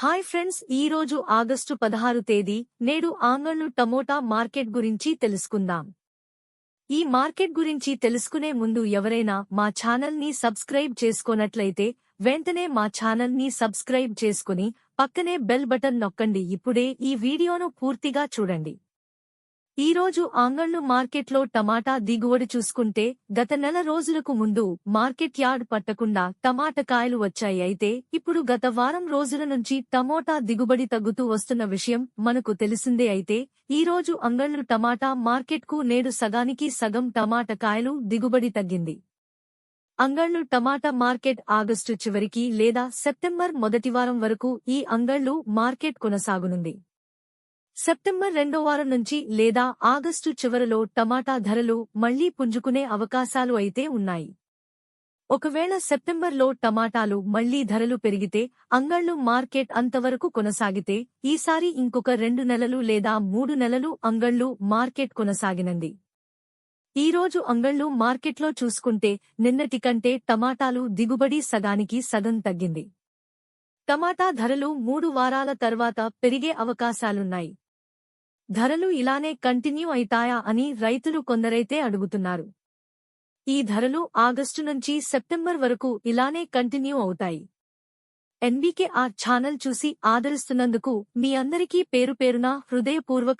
Hi friends ఈ రోజు August పదహారు తేదీ నేడు ఆంగళ్ళు టమోటా మార్కెట్ గురించి తెలుసుకుందాం. ఈ మార్కెట్ గురించి తెలుసుకునే ముందు ఎవరైనా మా ఛానల్ని సబ్స్క్రైబ్ చేసుకోనట్లయితే వెంటనే మా ఛానల్ని సబ్స్క్రైబ్ చేసుకుని పక్కనే బెల్ బటన్ నొక్కండి. ఇప్పుడే ఈ వీడియోను పూర్తిగా చూడండి. ఈ రోజు మార్కెట్లో టమాటా దిగుబడి చూసుకుంటే గత నెల రోజులకు ముందు మార్కెట్ యార్డ్ పట్టకుండా టమాటా కాయలు వచ్చాయి. అయితే ఇప్పుడు గత వారం రోజుల నుంచి టమోటా దిగుబడి తగ్గుతూ వస్తున్న విషయం మనకు తెలిసిందే. అయితే ఈ రోజు టమాటా మార్కెట్కు నేడు సగానికి సగం టమాటా కాయలు దిగుబడి తగ్గింది. అంగళ్ళు టమాటా మార్కెట్ ఆగస్టు చివరికి లేదా సెప్టెంబర్ మొదటివారం వరకు ఈ అంగళ్ళు మార్కెట్ కొనసాగునుంది. సెప్టెంబర్ రెండో వారం నుంచి లేదా ఆగస్టు చివరలో టమాటా ధరలు మళ్ళీ పుంజుకునే అవకాశాలు అయితే ఉన్నాయి. ఒకవేళ సెప్టెంబర్లో టమాటాలు మళ్ళీ ధరలు పెరిగితే అంగళ్ళు మార్కెట్ అంతవరకు కొనసాగితే ఈసారి ఇంకొక రెండు నెలలు లేదా మూడు నెలలు అంగళ్ళు మార్కెట్ కొనసాగినంది. ఈరోజు అంగళ్ళు మార్కెట్లో చూసుకుంటే నిన్నటి కంటే టమాటాలు దిగుబడి సగానికి సగం తగ్గింది. టమాటా ధరలు మూడు వారాల తర్వాత పెరిగే అవకాశాలున్నాయి. ధరలు ఇలానే కంటిన్యూ అయితాయా అని రైతులు కొందరైతే అడుగుతున్నారు. ఈ ధరలు ఆగస్టు నుంచి సెప్టెంబర్ వరకు ఇలానే కంటిన్యూ అవుతాయి. ఎన్బీకే ఆ ఛానల్ చూసి ఆదరిస్తున్నందుకు మీ అందరికీ పేరు పేరున హృదయపూర్వక